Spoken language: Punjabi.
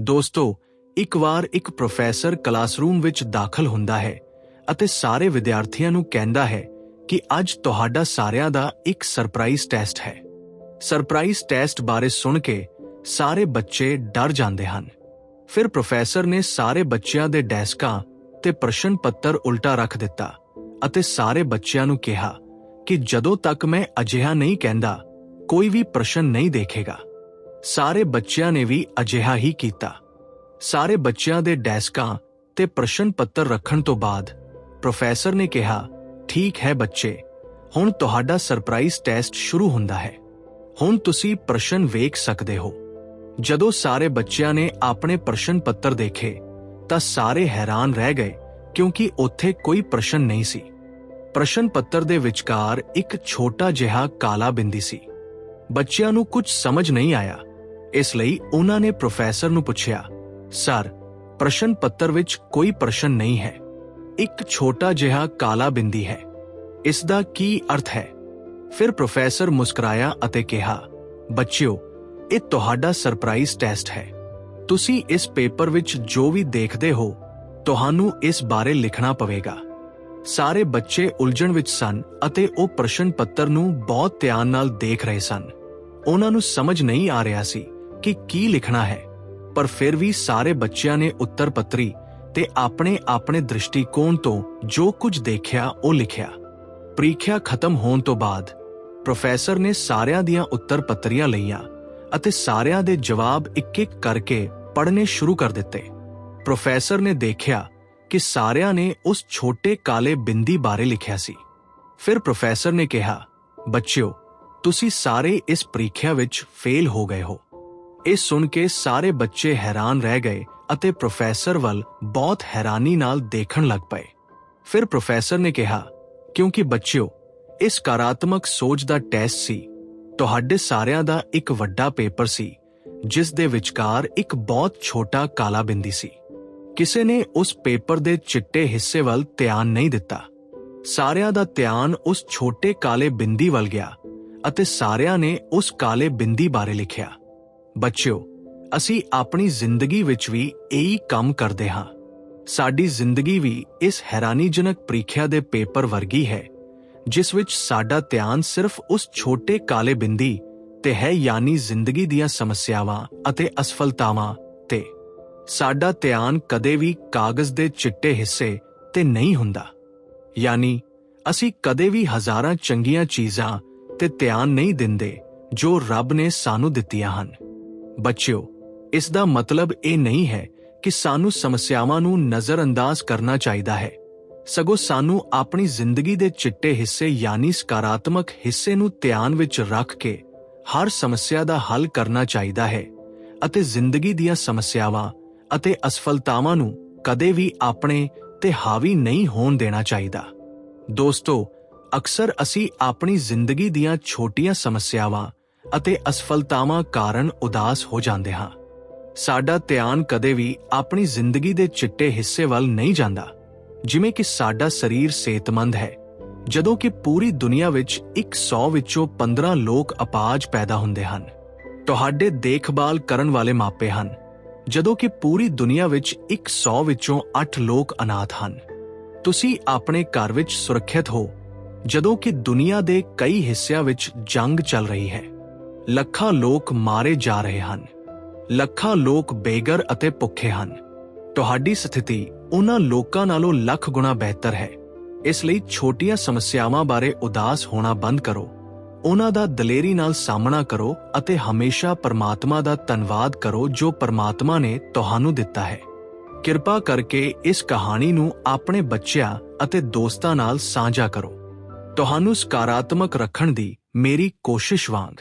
ਦੋਸਤੋ, ਇੱਕ ਵਾਰ ਇੱਕ ਪ੍ਰੋਫੈਸਰ ਕਲਾਸਰੂਮ ਵਿੱਚ ਦਾਖਲ ਹੁੰਦਾ ਹੈ ਅਤੇ ਸਾਰੇ ਵਿਦਿਆਰਥੀਆਂ ਨੂੰ ਕਹਿੰਦਾ ਹੈ ਕਿ ਅੱਜ ਤੁਹਾਡਾ ਸਾਰਿਆਂ ਦਾ ਇੱਕ ਸਰਪ੍ਰਾਈਜ਼ ਟੈਸਟ ਹੈ। ਸਰਪ੍ਰਾਈਜ਼ ਟੈਸਟ ਬਾਰੇ ਸੁਣ ਕੇ ਸਾਰੇ ਬੱਚੇ ਡਰ ਜਾਂਦੇ ਹਨ। ਫਿਰ ਪ੍ਰੋਫੈਸਰ ਨੇ ਸਾਰੇ ਬੱਚਿਆਂ ਦੇ ਡੈਸਕਾਂ ਤੇ ਪ੍ਰਸ਼ਨ ਪੱਤਰ ਉਲਟਾ ਰੱਖ ਦਿੱਤਾ ਅਤੇ ਸਾਰੇ ਬੱਚਿਆਂ ਨੂੰ ਕਿਹਾ ਕਿ ਜਦੋਂ ਤੱਕ ਮੈਂ ਅਜਿਹਾ ਨਹੀਂ ਕਹਿੰਦਾ, ਕੋਈ ਵੀ ਪ੍ਰਸ਼ਨ ਨਹੀਂ ਦੇਖੇਗਾ। ਸਾਰੇ ਬੱਚਿਆਂ ਨੇ ਵੀ ਅਜਿਹਾ ਹੀ ਕੀਤਾ। ਸਾਰੇ ਬੱਚਿਆਂ ਦੇ ਡੈਸਕਾਂ ਤੇ ਪ੍ਰਸ਼ਨ ਪੱਤਰ ਰੱਖਣ ਤੋਂ ਬਾਅਦ, ਪ੍ਰੋਫੈਸਰ ਨੇ ਕਿਹਾ, ਠੀਕ ਹੈ ਬੱਚੇ, ਹੁਣ ਤੁਹਾਡਾ ਸਰਪ੍ਰਾਈਜ਼ ਟੈਸਟ ਸ਼ੁਰੂ ਹੁੰਦਾ ਹੈ। ਹੁਣ ਤੁਸੀਂ ਪ੍ਰਸ਼ਨ ਵੇਖ ਸਕਦੇ ਹੋ। ਜਦੋਂ ਸਾਰੇ ਬੱਚਿਆਂ ਨੇ ਆਪਣੇ ਪ੍ਰਸ਼ਨ ਪੱਤਰ ਦੇਖੇ, ਤਾਂ ਸਾਰੇ ਹੈਰਾਨ ਰਹਿ ਗਏ, ਕਿਉਂਕਿ ਉੱਥੇ ਕੋਈ ਪ੍ਰਸ਼ਨ ਨਹੀਂ ਸੀ। ਪ੍ਰਸ਼ਨ ਪੱਤਰ ਦੇ ਵਿਚਕਾਰ ਇੱਕ ਛੋਟਾ ਜਿਹਾ ਕਾਲਾ ਬਿੰਦੀ ਸੀ। ਬੱਚਿਆਂ ਨੂੰ ਕੁਝ ਸਮਝ ਨਹੀਂ ਆਇਆ। ਇਸ ਲਈ ਉਹਨਾਂ ਨੇ ਪ੍ਰੋਫੈਸਰ ਨੂੰ ਪੁੱਛਿਆ, ਸਰ, ਪ੍ਰਸ਼ਨ ਪੱਤਰ ਵਿੱਚ ਕੋਈ ਪ੍ਰਸ਼ਨ ਨਹੀਂ ਹੈ। ਇੱਕ ਛੋਟਾ ਜਿਹਾ ਕਾਲਾ ਬਿੰਦੀ ਹੈ। ਇਸ ਦਾ ਕੀ ਅਰਥ ਹੈ? ਫਿਰ ਪ੍ਰੋਫੈਸਰ ਮੁਸਕਰਾਇਆ ਅਤੇ ਕਿਹਾ, ਬੱਚਿਓ, ਇਹ ਤੁਹਾਡਾ ਸਰਪ੍ਰਾਈਜ਼ ਟੈਸਟ ਹੈ। ਤੁਸੀਂ ਇਸ ਪੇਪਰ ਵਿੱਚ ਜੋ ਵੀ ਦੇਖਦੇ ਹੋ, ਤੁਹਾਨੂੰ ਇਸ ਬਾਰੇ ਲਿਖਣਾ ਪਵੇਗਾ। ਸਾਰੇ ਬੱਚੇ ਉਲਝਣ ਵਿੱਚ ਸਨ ਅਤੇ ਉਹ ਪ੍ਰਸ਼ਨ ਪੱਤਰ ਨੂੰ ਬਹੁਤ ਧਿਆਨ ਨਾਲ ਦੇਖ ਰਹੇ ਸਨ। ਉਹਨਾਂ ਨੂੰ ਸਮਝ ਨਹੀਂ ਆ ਰਿਹਾ ਸੀ। ਕਿ ਕੀ ਲਿਖਣਾ ਹੈ। ਪਰ ਫਿਰ ਵੀ ਸਾਰੇ ਬੱਚਿਆਂ ਨੇ ਉੱਤਰ ਪੱਤਰੀ ਤੇ ਆਪਣੇ ਆਪਣੇ ਦ੍ਰਿਸ਼ਟੀਕੋਣ ਤੋਂ ਜੋ ਕੁਝ ਦੇਖਿਆ, ਉਹ ਲਿਖਿਆ। ਪ੍ਰੀਖਿਆ ਖਤਮ ਹੋਣ ਤੋਂ ਬਾਅਦ ਪ੍ਰੋਫੈਸਰ ਨੇ ਸਾਰਿਆਂ ਦੀਆਂ ਉੱਤਰ ਪੱਤਰੀਆਂ ਲਈਆਂ ਅਤੇ ਸਾਰਿਆਂ ਦੇ ਜਵਾਬ ਇੱਕ-ਇੱਕ ਕਰਕੇ ਪੜ੍ਹਨੇ ਸ਼ੁਰੂ ਕਰ ਦਿੱਤੇ। ਪ੍ਰੋਫੈਸਰ ਨੇ ਦੇਖਿਆ ਕਿ ਸਾਰਿਆਂ ਨੇ ਉਸ ਛੋਟੇ ਕਾਲੇ ਬਿੰਦੀ ਬਾਰੇ ਲਿਖਿਆ ਸੀ। ਫਿਰ ਪ੍ਰੋਫੈਸਰ ਨੇ ਕਿਹਾ, ਬੱਚਿਓ, ਤੁਸੀਂ ਸਾਰੇ ਇਸ ਪ੍ਰੀਖਿਆ ਵਿੱਚ ਫੇਲ ਹੋ ਗਏ ਹੋ। ਇਹ ਸੁਣ ਕੇ ਸਾਰੇ ਬੱਚੇ ਹੈਰਾਨ ਰਹਿ ਗਏ ਅਤੇ ਪ੍ਰੋਫੈਸਰ ਵੱਲ ਬਹੁਤ ਹੈਰਾਨੀ ਨਾਲ ਦੇਖਣ ਲੱਗ ਪਏ। ਫਿਰ ਪ੍ਰੋਫੈਸਰ ਨੇ ਕਿਹਾ, ਕਿਉਂਕਿ ਬੱਚਿਓ, ਇਹ ਸਕਾਰਾਤਮਕ ਸੋਚ ਦਾ ਟੈਸਟ ਸੀ। ਤੁਹਾਡੇ ਸਾਰਿਆਂ ਦਾ ਇੱਕ ਵੱਡਾ ਪੇਪਰ ਸੀ, ਜਿਸ ਦੇ ਵਿਚਕਾਰ ਇੱਕ ਬਹੁਤ ਛੋਟਾ ਕਾਲਾ ਬਿੰਦੀ ਸੀ। ਕਿਸੇ ਨੇ ਉਸ ਪੇਪਰ ਦੇ ਚਿੱਟੇ ਹਿੱਸੇ ਵੱਲ ਧਿਆਨ ਨਹੀਂ ਦਿੱਤਾ। ਸਾਰਿਆਂ ਦਾ ਧਿਆਨ ਉਸ ਛੋਟੇ ਕਾਲੇ ਬਿੰਦੀ ਵੱਲ ਗਿਆ ਅਤੇ ਸਾਰਿਆਂ ਨੇ ਉਸ ਕਾਲੇ ਬਿੰਦੀ ਬਾਰੇ ਲਿਖਿਆ। ਬੱਚਿਓ, ਅਸੀਂ ਆਪਣੀ ਜ਼ਿੰਦਗੀ ਵਿੱਚ ਵੀ ਇਹੀ ਕੰਮ ਕਰਦੇ ਹਾਂ। ਸਾਡੀ ਜ਼ਿੰਦਗੀ ਵੀ ਇਸ ਹੈਰਾਨੀਜਨਕ ਪ੍ਰੀਖਿਆ ਦੇ ਪੇਪਰ ਵਰਗੀ ਹੈ, ਜਿਸ ਵਿੱਚ ਸਾਡਾ ਧਿਆਨ ਸਿਰਫ ਉਸ ਛੋਟੇ ਕਾਲੇ ਬਿੰਦੀ ਤੇ ਹੈ ਯਾਨੀ ਜ਼ਿੰਦਗੀ ਦੀਆਂ ਸਮੱਸਿਆਵਾਂ ਅਤੇ ਅਸਫਲਤਾਵਾਂ ਤੇ। ਸਾਡਾ ਧਿਆਨ ਕਦੇ ਵੀ ਕਾਗਜ਼ ਦੇ ਚਿੱਟੇ ਹਿੱਸੇ ਤੇ ਨਹੀਂ ਹੁੰਦਾ। ਯਾਨੀ ਅਸੀਂ ਕਦੇ ਵੀ ਹਜ਼ਾਰਾਂ ਚੰਗੀਆਂ ਚੀਜ਼ਾਂ ਤੇ ਧਿਆਨ ਨਹੀਂ ਦਿੰਦੇ ਜੋ ਰੱਬ ਨੇ ਸਾਨੂੰ ਦਿੱਤੀਆਂ ਹਨ। ਬੱਚਿਓ, ਇਸ ਦਾ ਮਤਲਬ ਇਹ ਨਹੀਂ ਹੈ ਕਿ ਸਾਨੂੰ ਸਮੱਸਿਆਵਾਂ ਨੂੰ ਨਜ਼ਰਅੰਦਾਜ਼ ਕਰਨਾ ਚਾਹੀਦਾ ਹੈ। ਸਗੋਂ ਸਾਨੂੰ ਆਪਣੀ ਜ਼ਿੰਦਗੀ ਦੇ ਚਿੱਟੇ ਹਿੱਸੇ ਯਾਨੀ ਸਕਾਰਾਤਮਕ ਹਿੱਸੇ ਨੂੰ ਧਿਆਨ ਵਿੱਚ ਰੱਖ ਕੇ ਹਰ ਸਮੱਸਿਆ ਦਾ ਹੱਲ ਕਰਨਾ ਚਾਹੀਦਾ ਹੈ ਅਤੇ ਜ਼ਿੰਦਗੀ ਦੀਆਂ ਸਮੱਸਿਆਵਾਂ ਅਤੇ ਅਸਫਲਤਾਵਾਂ ਨੂੰ ਕਦੇ ਵੀ ਆਪਣੇ ਤੇ ਹਾਵੀ ਨਹੀਂ ਹੋਣ ਦੇਣਾ ਚਾਹੀਦਾ। ਦੋਸਤੋ, ਅਕਸਰ ਅਸੀਂ ਆਪਣੀ ਜ਼ਿੰਦਗੀ ਦੀਆਂ ਛੋਟੀਆਂ ਸਮੱਸਿਆਵਾਂ ਅਤੇ ਅਸਫਲਤਾਵਾਂ ਕਾਰਨ ਉਦਾਸ ਹੋ ਜਾਂਦੇ ਹਾਂ। ਸਾਡਾ ਧਿਆਨ ਕਦੇ ਵੀ ਆਪਣੀ ਜ਼ਿੰਦਗੀ ਦੇ ਚਿੱਟੇ ਹਿੱਸੇ ਵੱਲ ਨਹੀਂ ਜਾਂਦਾ, ਜਿਵੇਂ ਕਿ ਸਾਡਾ ਸਰੀਰ ਸਿਹਤਮੰਦ ਹੈ। ਜਦੋਂ ਕਿ ਪੂਰੀ ਦੁਨੀਆ ਵਿੱਚ 100 ਵਿੱਚੋਂ 15 ਲੋਕ ਅਪਾਜ ਪੈਦਾ ਹੁੰਦੇ ਹਨ। ਤੁਹਾਡੇ ਦੇਖਭਾਲ ਕਰਨ ਵਾਲੇ ਮਾਪੇ ਹਨ, ਜਦੋਂ ਕਿ ਪੂਰੀ ਦੁਨੀਆ ਵਿੱਚ 100 ਵਿੱਚੋਂ 8 ਲੋਕ ਅਨਾਥ ਹਨ। ਤੁਸੀਂ ਆਪਣੇ ਘਰ ਵਿੱਚ ਸੁਰੱਖਿਅਤ ਹੋ, ਜਦੋਂ ਕਿ ਦੁਨੀਆ ਦੇ ਕਈ ਹਿੱਸਿਆਂ ਵਿੱਚ ਜੰਗ ਚੱਲ ਰਹੀ ਹੈ। ਲੱਖਾਂ ਲੋਕ ਮਾਰੇ ਜਾ ਰਹੇ ਹਨ। ਲੱਖਾਂ ਲੋਕ ਬੇਗਰ ਅਤੇ ਭੁੱਖੇ ਹਨ। ਤੁਹਾਡੀ ਸਥਿਤੀ ਉਹਨਾਂ ਲੋਕਾਂ ਨਾਲੋਂ ਲੱਖ ਗੁਣਾ ਬਿਹਤਰ ਹੈ। ਇਸ ਲਈ ਛੋਟੀਆਂ ਸਮੱਸਿਆਵਾਂ ਬਾਰੇ ਉਦਾਸ ਹੋਣਾ ਬੰਦ ਕਰੋ। ਉਹਨਾਂ ਦਾ ਦਲੇਰੀ ਨਾਲ ਸਾਹਮਣਾ ਕਰੋ ਅਤੇ ਹਮੇਸ਼ਾ ਪਰਮਾਤਮਾ ਦਾ ਧੰਨਵਾਦ ਕਰੋ ਜੋ ਪਰਮਾਤਮਾ ਨੇ ਤੁਹਾਨੂੰ ਦਿੱਤਾ ਹੈ। ਕਿਰਪਾ ਕਰਕੇ ਇਸ ਕਹਾਣੀ ਨੂੰ ਆਪਣੇ ਬੱਚਿਆਂ ਅਤੇ ਦੋਸਤਾਂ ਨਾਲ ਸਾਂਝਾ ਕਰੋ। ਤੁਹਾਨੂੰ ਸਕਾਰਾਤਮਕ ਰੱਖਣ ਦੀ ਮੇਰੀ ਕੋਸ਼ਿਸ਼ ਵਾਂਗ।